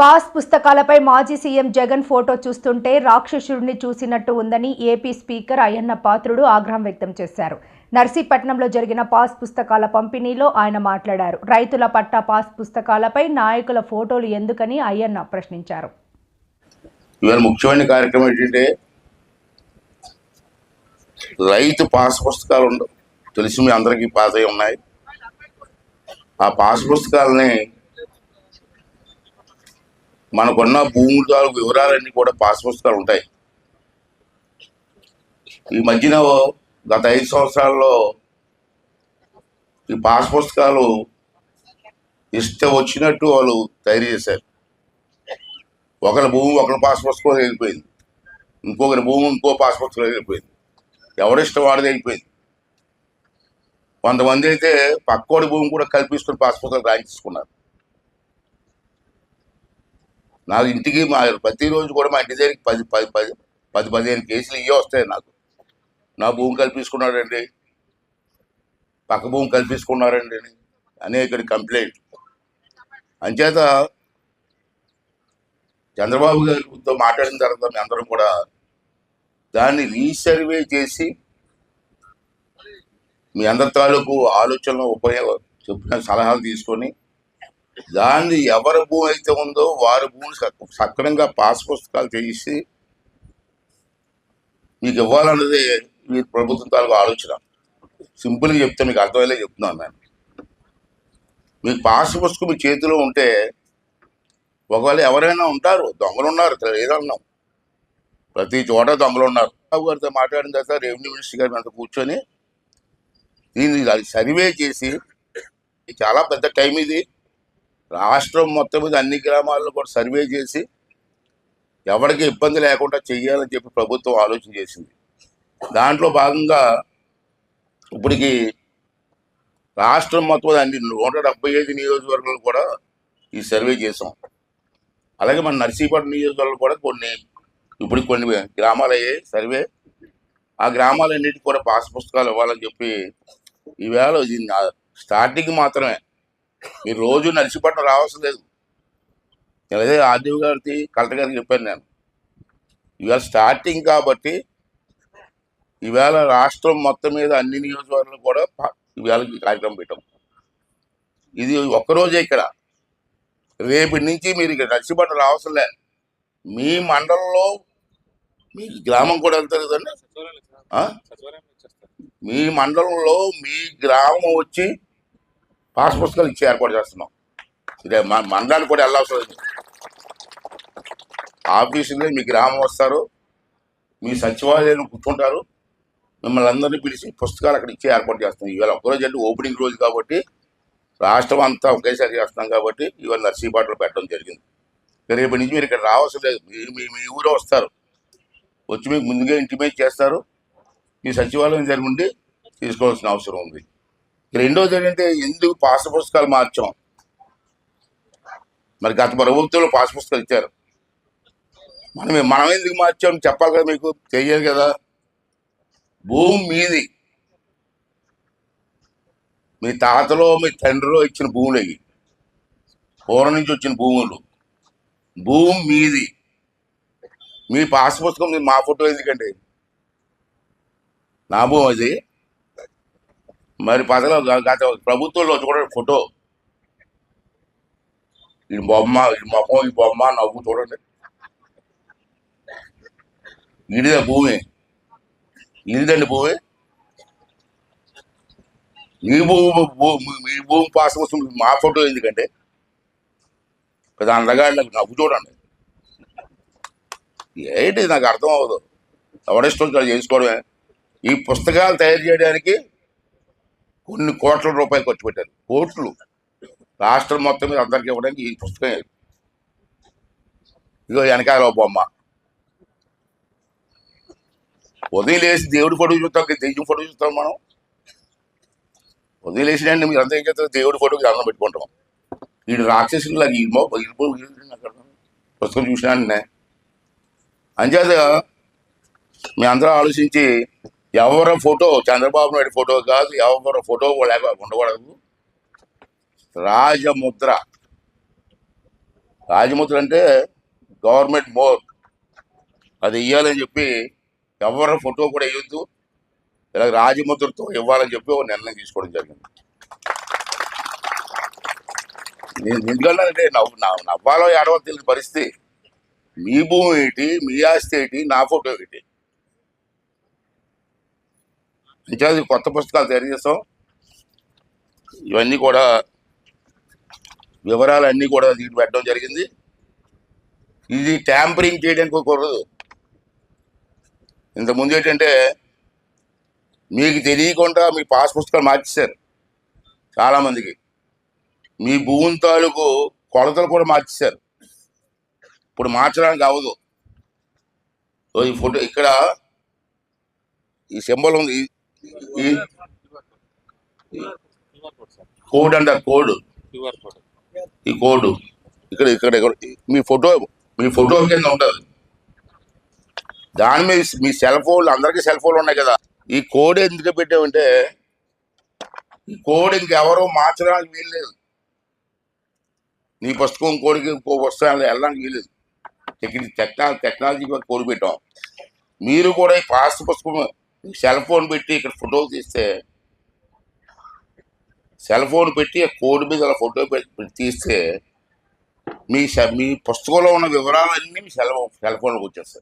Pass పుస్తకాలపై మాజీ CM Jagan photo చూస్తుంటే రాక్షసుడిని చూసినట్టు ఉందని ఏపీ స్పీకర్ అయ్యన్న పాత్రుడు ఆగ్రహం వ్యక్తం చేశారు. నర్సీపట్నంలో జరిగిన పాస్ పుస్తకాల పంపిణీలో ఆయన మాట్లాడారు. రైతుల పట్టా పాస్ పుస్తకాలపై నాయకుల ఫోటోలు ఎందుకని అయ్యన్న ప్రశ్నించారు. ఇవాళ ముఖ్యమైన కార్యక్రమం ఏంటంటే రైతు పాస్ పుస్తకాలు ఉండవు తెలిసి మీ అందరికీ పాస్ అయి ఉన్నాయి. ఆ పాస్ పుస్తకాలని మనకున్న భూముల వివరాలన్నీ కూడా పాస్ పుస్తకాలు ఉంటాయి. ఈ మధ్యన గత ఐదు సంవత్సరాల్లో ఈ పాస్ పుస్తకాలు ఇష్టం వచ్చినట్టు వాళ్ళు తయారు చేశారు. ఒకరి భూమి ఒకరి పాస్ పుస్తకం వెళ్ళిపోయింది. ఇంకొకరి భూమి ఇంకో పాస్ పుస్తకం వెళ్ళిపోయింది. ఎవరిష్టం వాడిది అయిపోయింది కొంతమంది అయితే పక్కోడి భూమి కూడా కల్పించుకుని పాస్ పుస్తకాలు రాయించుకున్నారు నాకు ఇంటికి మా ప్రతిరోజు కూడా మా ఇంటి దగ్గరికి పది పది పది పది పదిహేను కేసులు ఇవే వస్తాయి నాకు. నా భూమి కల్పించుకున్నాడండి. పక్క భూమి కల్పించుకున్నారండి అని అనేక కంప్లైంట్ అంచేత చంద్రబాబు గారితో మాట్లాడిన తర్వాత మీ అందరం కూడా దాన్ని రీసర్వే చేసి మీ అందరి తాలూకు ఆలోచనలు ఉపయోగ చెప్పిన సలహాలు తీసుకొని దాన్ని ఎవరి భూమి అయితే ఉందో వారి భూమిని సక్రమంగా పాస్ పుస్తకాలు చేసి మీకు ఇవ్వాలన్నది మీ ప్రభుత్వం తాలూకు ఆలోచన. సింపుల్గా చెప్తే మీకు అర్థమయ్యేలా చెప్తున్నాను నేను. మీకు పాస్ పుస్తకం మీ చేతిలో ఉంటే ఒకవేళ ఎవరైనా ఉంటారు దొంగలు ఉన్నారు లేదన్నాం ప్రతి చోట దొంగలు ఉన్నారు. బాబు గారితో మాట్లాడిన తర్వాత రెవెన్యూ మినిస్టర్ గారి మీద కూర్చొని దీన్ని అది సర్వే చేసి ఇది చాలా పెద్ద టైం ఇది. రాష్ట్రం మొత్తం మీద అన్ని గ్రామాల్లో కూడా సర్వే చేసి ఎవరికి ఇబ్బంది లేకుండా చెయ్యాలని చెప్పి ప్రభుత్వం ఆలోచన చేసింది. దాంట్లో భాగంగా ఇప్పటికి రాష్ట్రం మొత్తం అన్ని నూట డెబ్బై ఐదు నియోజకవర్గాలు కూడా ఈ సర్వే చేసాం. అలాగే మన నర్సీపట్నం నియోజకవర్గం కూడా కొన్ని ఇప్పుడు కొన్ని గ్రామాలు అయ్యాయి సర్వే. ఆ గ్రామాలన్నిటికీ కూడా పాస్ పుస్తకాలు ఇవ్వాలని చెప్పి ఈవేళ ఇది స్టార్టింగ్ మాత్రమే. మీరు రోజు నర్సీపట్నం రావాల్సిన లేదు. నేను అదే ఆర్డీఓ గారికి కలెక్టర్ గారికి చెప్పాను నేను. ఈవేళ స్టార్టింగ్ కాబట్టి ఈవేళ రాష్ట్రం మొత్తం మీద అన్ని నియోజకవర్గాలు కూడా ఈ కార్యక్రమం పెట్టాం. ఇది ఒక్కరోజే ఇక్కడ. రేపటి నుంచి మీరు ఇక్కడ నర్సీపట్నం రావాల్సిన లే మీ మండలంలో మీ గ్రామం కూడా వెళ్తారు కదండి? మీ మండలంలో మీ గ్రామం వచ్చి పాస్ పుస్తకాలు ఇచ్చి ఏర్పాటు చేస్తున్నాం. ఇదే మన మండలానికి కూడా వెళ్ళవసరం ఆఫీసులో మీ గ్రామం వస్తారు. మీ సచివాలయం కూర్చుంటారు. మిమ్మల్ని అందరినీ పిలిచి పుస్తకాలు అక్కడ ఇచ్చి ఏర్పాటు చేస్తాం ఇవాళ ఒక్కరోజు అంటే ఓపెనింగ్ రోజు కాబట్టి రాష్ట్రం అంతా ఒకేసారి చేస్తున్నాం కాబట్టి ఇవాళ నర్సీపాటలు పెట్టడం జరిగింది. రేపు నుంచి మీరు ఇక్కడ రావాల్సిన లేదు. మీ మీ ఊరే వస్తారు. వచ్చి మీకు ముందుగా ఇంటిమేట్ చేస్తారు. మీ సచివాలయం జరిగి ఉండి తీసుకోవాల్సిన అవసరం ఉంది. రెండోది ఏంటంటే ఎందుకు పాస్ పుస్తకాలు మార్చాం? మరి గత ప్రభుత్వంలో పాస్ పుస్తకాలు ఇచ్చారు. మనం మనం ఎందుకు మార్చాం? చెప్పాలి కదా మీకు తెలియదు కదా. భూమి మీది. మీ తాతలో మీ తండ్రిలో ఇచ్చిన భూములు అవి. పూర్వం నుంచి వచ్చిన భూములు. భూమి మీది. మీ పాస్ పుస్తకం మా ఫోటో ఎందుకంటే? నా భూమి అది. మరి పదలో గత ప్రభుత్వంలో చూడండి ఫోటో. ఈ బొమ్మ ఈ మొహం ఈ బొమ్మ నవ్వు చూడండి. ఇదిదే భూమి. ఇదిదండి భూమి. మీ భూమి భూ- మీ భూమి పాస్ కోసం మా ఫోటో ఎందుకంటే పెద్ద అందగాళ్ళకి నవ్వు చూడండి. ఏంటి నాకు అర్థం అవ్వదు. ఎవరిష్టం చేసుకోవడమే ఈ పుస్తకాలు తయారు చేయడానికి కొన్ని కోట్ల రూపాయలు ఖర్చు పెట్టారు. కోట్లు. రాష్ట్రం మొత్తం మీద అందరికీ ఇవ్వడానికి ఈ పుస్తకం ఇదిగో వెనకాల బొమ్మ. ఉదయం లేచి దేవుడి ఫోటో చూస్తాం దెయ్యం ఫోటో చూస్తాం మనం. ఉదయం లేచినండి మీరు అంతా ఏం చేస్తారు? దేవుడి ఫోటోకి దండం పెట్టుకుంటాం. వీడు రాక్షసులు ఈ మో ఇరుపు పుస్తకం చూసినా అంచేత మీ అందరూ ఆలోచించి ఎవరి ఫోటో? చంద్రబాబు నాయుడు ఫోటో కాదు ఎవరి ఫోటో లేక ఉండకూడదు. రాజముద్ర. రాజముద్ర అంటే గవర్నమెంట్ మోర్. అది ఇవ్వాలని చెప్పి ఎవరి ఫోటో కూడా ఇవ్వద్దు ఇలా రాజముద్రతో ఇవ్వాలని చెప్పి ఒక నిర్ణయం తీసుకోవడం జరిగింది. నేను ఎందుకంటే నవ్వు నవ్వు- నవ్వాలో ఏడవో తెలియని పరిస్థితి. మీ భూమి ఏంటి? మీ ఆస్తి ఏంటి? నా ఫోటో ఏంటి? ఇంకా కొత్త పుస్తకాలు తయారు చేస్తాం. ఇవన్నీ కూడా వివరాలు అన్నీ కూడా దీన్ని పెట్టడం జరిగింది. ఇది ట్యాంపరింగ్ చేయడానికి కుదరదు ఇంతకుముందు ఏంటంటే మీకు తెలియకుండా మీ పాస్ పుస్తకాలు మార్చేశారు చాలామందికి. మీ భూమి తాలూకు కొలతలు కూడా మార్చేశారు. ఇప్పుడు మార్చడానికి అవ్వదు. ఈ ఫోటో ఇక్కడ ఈ సింబల్ ఉంది. ఈ- కోడ్ అంటారు కోడ్. ఈ కోడ్. ఇక్కడ ఇక్కడ మీ ఫోటో మీ ఫోటో కింద ఉంటుంది. దాని మీద మీ సెల్ ఫోన్లు అందరికీ సెల్ ఫోన్లు ఉన్నాయి కదా. ఈ కోడ్ ఎందుకు పెట్టామంటే ఈ కోడ్ ఇంకెవరో మార్చడానికి వీల్లేదు. నీ పుస్తకం కోడికి ఇంకో పుస్తకాలు వెళ్ళడానికి వీలేదు ఇక్కడ టెక్నాలజీ టెక్నాలజీ కోడ్ పెట్టాం. మీరు కూడా ఈ పాస్ పుస్తకం సెల్ ఫోన్ పెట్టి ఇక్కడ ఫోటో తీస్తే సెల్ ఫోన్ పెట్టి కోడి మీద అలా ఫోటో పెట్టి తీస్తే మీ సె- మీ పుస్తకంలో ఉన్న వివరాలన్నీ మీ సెల్ సెల్ ఫోన్లోకి వచ్చేస్తాయి.